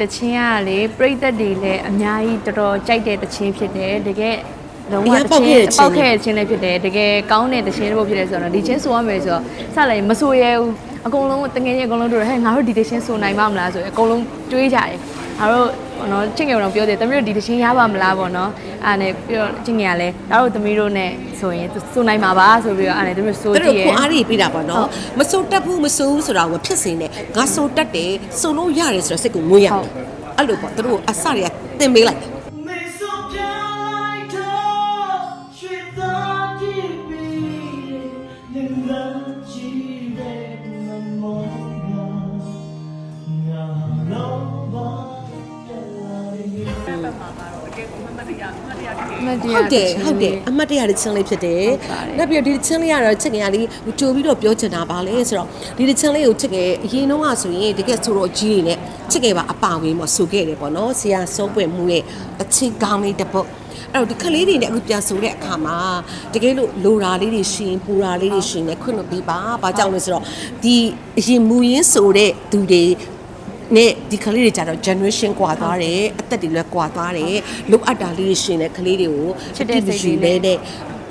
တချင်းကလေပြိသက်တွေလည်းအများကြီးတော်တော်ကြိုက်တဲ့တချင်းဖြစ်တယ်တကယ်လုံးဝအရတန်ပေါက်ချင်းခဲ့တဲ့ချင်းပေါက်ခဲ့တဲ့ချင်းလည်းဖြစ်တယ်တကယ်ကောင်းတဲ့တချင်းတစ်ပုဒ်ဖြစ်တယ်ဆိုတော့ဒီချင်းဆိုရမယ်ဆိုတော့စလိုက်မဆိုရဲဘူးအကုန်လုံးတငယ်ချင်းအကုန်လုံးတို့ဟဲ့ငါတို့ဒီတချင်းဆိုနိုင်ပါမလားဆိုရင်အကုန်လုံးတွေးကြတယ်ငါတို့ ဘောနော်ချင်းငယ်တော့ပြောတယ်တမီးတို့ဒီတချင်းရပါမလားဘောနော်အဲ့ဒါနဲ့ပြီးတော့ချင်းငယ်ကလည်းဒါတို့တမီးတို့နဲ့ဆိုရင်ဆိုနိုင်မှာပါဆိုပြီးတော့အဲ့ဒါနဲ့တမီးတို့ဆိုသူကြတို့ည့်ရခွန်အားတွေပြတာပေါ့နော်မစိုးတက်ဘူးမစိုးဘူးဆိုတာကိုဖြစ်စင်တယ်ငါစိုးတက်တယ်စိုးလို့ရတယ်ဆိုတော့စိတ်ကိုငွေရမယ်အဲ့လိုပေါ့သူတို့အစတွေကသင်ပေးလိုက် ဟုတ်တယ်ဟုတ်တယ်အမတ်တရားတစ်ချင်းလေးဖြစ်တယ်ဟုတ်ပါတယ်နောက်ပြီးတော့ဒီတစ်ချင်းလေးကတော့ချစ်ငယ်ကလေးကြိုပြီးတော့ပြောချင်တာပါလေဆိုတော့ဒီတစ်ချင်းလေးကိုချစ်ငယ်အရင်တော့ကဆိုရင်တကယ်ဆိုတော့ကြီးတွေနဲ့ချစ်ငယ်ပါအပါဝင်ပေါ့ဆိုခဲ့တယ်ပေါ့နော်ဆရာစောပွင့်မှုရဲ့အချင်းကောင်းလေးတစ်ပုတ်အဲ့တော့ဒီကလေးတွေနဲ့အခုပြန်ဆိုတဲ့အခါမှာတကယ်လို့လိုရာလေးတွေရှင်ပူရာလေးတွေရှင်နဲ့ခွင့်လို့ပြီးပါဘာကြောင့်လဲဆိုတော့ဒီအရင်မူရင်းဆိုတဲ့သူတွေ နဲ့ဒီကလေးတွေကြတော့ generation ကွာသွားတယ်အသက်တွေလည်းကွာသွားတယ်လိုအပ်တာလေးတွေရှင်တဲ့ကလေးတွေကိုချစ်တဲ့စိတ်တွေရှိနဲ့တဲ့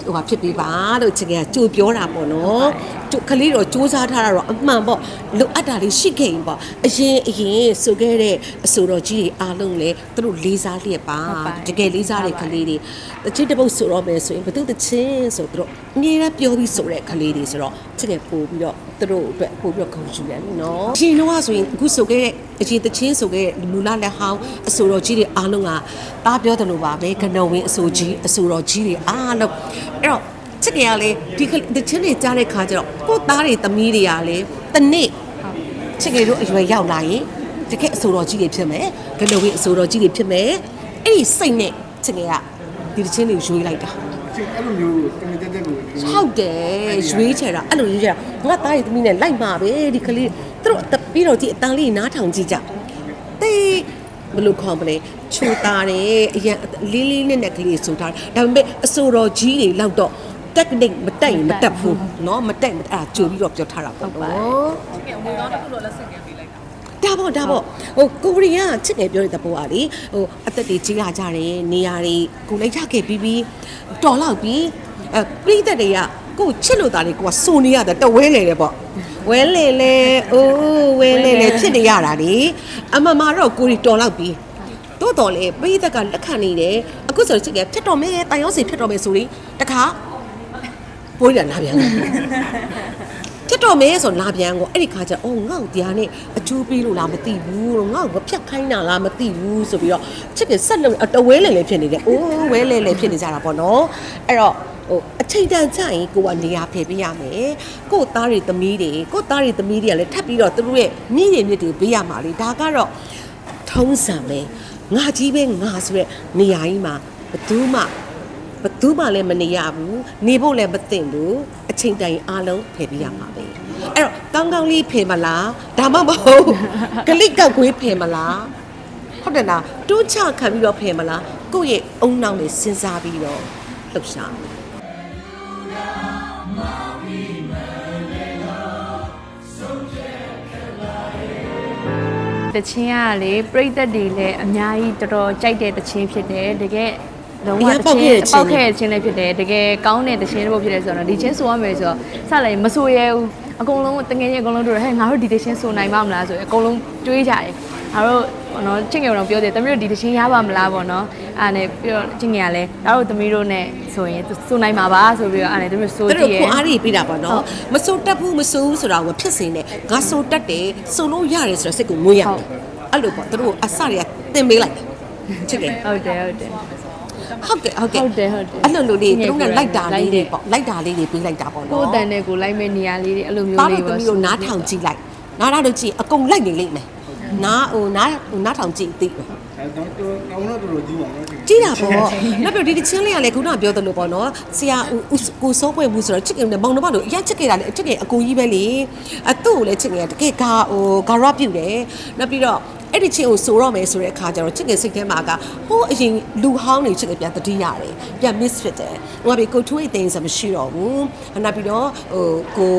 ဟိုဟာဖြစ်ပေးပါလို့ချစ်ကကြိုပြောတာပေါ့နော်ကျိုကလေးတော့စူးစမ်းထားတာတော့အမှန်ပေါ့လိုအပ်တာလေးရှိခဲ့ရင်ပေါ့အရင်အရင်ဆိုခဲ့တဲ့အဆိုတော်ကြီးတွေအားလုံးလည်းသူတို့လေးစားလျက်ပါဟုတ်ပါတယ်တကယ်လေးစားတဲ့ကလေးတွေတချစ်တစ်ပုတ်ဆိုတော့မယ်ဆိုရင်ဘသူတချင်းဆိုသူတို့အမြဲတမ်းပြောပြီးဆိုတဲ့ကလေးတွေဆိုတော့ချစ်ကပို့ပြီးတော့သူတို့အတွက်ပို့ပြီးတော့ဂုဏ်ယူတယ်နော်အရင်တော့ဆိုရင်အခုဆိုခဲ့တဲ့အရင်တချင်းဆိုခဲ့တဲ့မူလလက်ဟောင်းအဆိုတော်ကြီးတွေအားလုံးကတားပြောတယ်လို့ပါပဲကနဝင်းအဆိုကြီးအဆိုတော်ကြီးတွေအားလုံးအဲ့တော့ချစ်ကြရလေဒီကဒီချင်းတွေကြားတဲ့ခါကျတော့ကိုယ့်သားတွေသမီးတွေကလေတနေ့ချစ်ကြတို့အရွယ်ရောက်လာရင်တကယ်အဆိုတော်ကြီးတွေဖြစ်မယ်ဂလိုဝေးအဆိုတော်ကြီးတွေဖြစ်မယ်အဲ့ဒီစိတ်နဲ့ချစ်ကြရဒီတချင်းတွေကိုရွေးလိုက်တာအဲ့လိုမျိုးတမင်တက်တက်ကိုဟုတ်တယ်ရွေးချယ်တာအဲ့လိုရွေးချယ်တာငါသားရဲ့သမီးနဲ့လိုက်မှာပဲဒီကလေးသူတို့အသက် ပြီးတော့ဒီအတန်းလေးနားထောင်ကြည့်ကြတေးဘယ်လိုခေါ်မလဲချူတာတယ်အရင်လေးလေးနဲ့နဲ့ကလေးဆိုထားတယ်ဒါပေမဲ့အဆိုတော်ကြီးတွေလောက်တော့ technique မတက်ရင်မတက်ဘူးเนาะမတက်မတက်အဲ့ဒါကြိုပြီးတော့ပြောထားတာပေါ့နော်ဒါပေါ့ဒါပေါ့ဟိုကိုရီးယားချစ်ငယ်ပြောတဲ့သဘောอ่ะလေဟိုအသက်တွေကြီးလာကြတယ်နေရာတွေကိုလည်းရခဲ့ပြီးပြီးတော်လောက်ပြီးအဲပြိသက်တွေကကိုချစ်လို့တာတွေကိုကစိုးနေရတယ်တဝဲလေတယ်ပေါ့ ဝဲလေလေအိုးဝဲလေလေဖြစ်နေရတာလေအမမတော့ကိုရီတော်လောက်ပြီးတိုးတော်လေပြိသက်ကလက်ခံနေတယ်အခုဆိုချစ်ငယ်ဖြစ်တော်မယ်တိုင်ရောစီဖြစ်တော်မယ်ဆိုရင်တခါပိုးရလာပြန် တယ်ဖြစ်တော့မဲဆိုလာပြန်ကိုအဲ့ဒီခါကျအော်ငါ့ကိုတရားနဲ့အကျိုးပေးလို့လားမသိဘူးလို့ငါ့ကိုဖြတ်ခိုင်းတာလားမသိဘူးဆိုပြီးတော့ချစ်ကဆက်လုံးအတဝဲလေလေဖြစ်နေတယ်အိုးဝဲလေလေဖြစ်နေကြတာပေါ့နော်အဲ့တော့ဟိုအချိန်တန်ကြရင်ကိုကနေရာဖယ်ပေးရမယ်ကို့သားတွေသမီးတွေကို့သားတွေသမီးတွေကလည်းထပ်ပြီးတော့သူတို့ရဲ့မြင့်ရမြင့်တွေပေးရမှာလေဒါကတော့ထုံးစံပဲငါကြီးပဲငါဆိုရက်နေရာကြီးမှာဘယ်သူမှ ဘသူမှလည်းမနေရဘူးနေဖို့လည်းမသင့်ဘူးအချိန်တိုင်အားလုံးဖယ်ပြရမှာပဲအဲ့တော့ကောင်းကောင်းလေးဖယ်မလားဒါမှမဟုတ်ကလစ်ကောက်ကွေးဖယ်မလားဟုတ်တယ်လားတူးချခံပြီးတော့ဖယ်မလားကိုယ့်ရဲ့အုံနောက်နဲ့စဉ်းစားပြီးတော့လှုပ်ရှားတချင်းကလေပြိသက်တွေလည်းအများကြီးတော်တော်ကြိုက်တဲ့တချင်းဖြစ်တယ်တကယ် လုံးဝအရန်တပေါက်ချင်းခဲ့တဲ့ချင်းပေါက်ခဲ့တဲ့ချင်းလည်းဖြစ်တယ်တကယ်ကောင်းတဲ့တချင်းတစ်ပုဒ်ဖြစ်တယ်ဆိုတော့ဒီချင်းဆိုရမယ်ဆိုတော့စလိုက်မဆိုရဲဘူးအကုန်လုံးတငယ်ချင်းအကုန်လုံးတို့ဟဲ့ငါတို့ဒီတချင်းဆိုနိုင်ပါမလားဆိုရင်အကုန်လုံးတွေးကြတယ်ငါတို့ဘောနော်ချင်းငယ်တော့ပြောတယ်တမီးတို့ဒီတချင်းရပါမလားပေါ့နော်အဲ့ဒါနဲ့ပြီးတော့ချင်းငယ်ကလည်းဒါတို့တမီးတို့နဲ့ဆိုရင်ဆိုနိုင်မှာပါဆိုပြီးတော့အဲ့ဒါနဲ့တမီးတို့ဆိုသူကြတို့ည့်ရခွန်အားတွေပြတာပေါ့နော်မစိုးတက်ဘူးမစိုးဘူးဆိုတာကိုဖြစ်စင်တယ်ငါစိုးတက်တယ်စိုးလို့ရတယ်ဆိုတော့စိတ်ကိုငွေရမယ်အဲ့လိုပေါ့သူတို့အစတွေကသင်ပေးလိုက်တယ်ချစ်တယ်ဟုတ်တယ်ဟုတ်တယ် ဟုတ်တယ်ဟုတ်တယ်ဟုတ်တယ်ဟုတ်တယ်အဲ့လိုလိုလေးငယ်သူတို့ကကိုယ်တိုင်လိုက်တာလေးတွေလိုက်တယ်ပေါ့လိုက်တာလေးတွေပေးလိုက်တာပေါ့နော်ကိုယ်တန်တဲ့ကိုလိုက်မဲ့နေရာလေးတွေအဲ့လိုမျိုးသားလေးတို့ပေါ့သမီးတို့နားထောင်ကြည့်လိုက်နားထောင်လို့ကြည့်အကုန်လိုက်နေလိမ့်မယ်နားဟိုနားဟိုနားထောင်ကြည့်သိမယ်အဲတော့တော့တော့တော့တော်ကြီးပါနော်ကြည့်တာပေါ့နောက်ပြီးဒီတစ်ချင်းလေးကလည်းခုနကပြောသလိုပေါ့နော်ဆရာဦးကိုစိုးပွဲမှုဆိုတော့ချစ်ကင်နဲ့မောင်နှမတို့အရင်ချစ်ခဲ့တာလေချစ်ကအကိုကြီးပဲလေအတူကိုလည်းချစ်ငယ်တကယ်ကဟိုဂါရပြုတ်တယ်နောက်ပြီးတော့အဲ့ဒီချင်းကိုဆိုတော့မယ်ဆိုတဲ့အခါကျတော့ချစ်ငယ်စိတ်ထဲမှာကဟိုးအရင်လူဟောင်းနေချစ်ငယ်ပြန်တတိရတယ်ပြန် miss ဖြစ်တယ်ဟိုကဘေကိုထွေးသိန်းဆိုမရှိတော့ဘူးနောက်ပြီးတော့ဟိုကို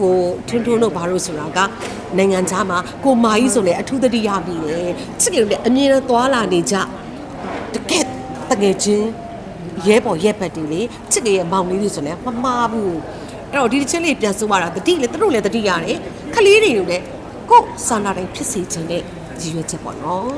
ကိုထွန်းထွန်းတို့ဘာလို့ဆိုတာကနိုင်ငံခြားမှာကိုမာကြီးဆိုလေအထူးတတိရပြီလေချစ်ငယ်လည်းအမြဲတမ်းသွားလာနေကြတကယ်တကယ်ချင်းရဲပေါ်ရဲဘက်တွေလေချစ်ငယ်ရဲ့မောင်လေးတွေဆိုလည်းမမှားဘူးအဲ့တော့ဒီတစ်ချက်လေးပြန်ဆိုရတာတတိလေသူတို့လည်းတတိရတယ်ခလေးတွေကိုလည်းကိုယ်စာနာတိုင်းဖြစ်စေခြင်းနဲ့ ရည်ရွယ်ချက်ပေါ့နော်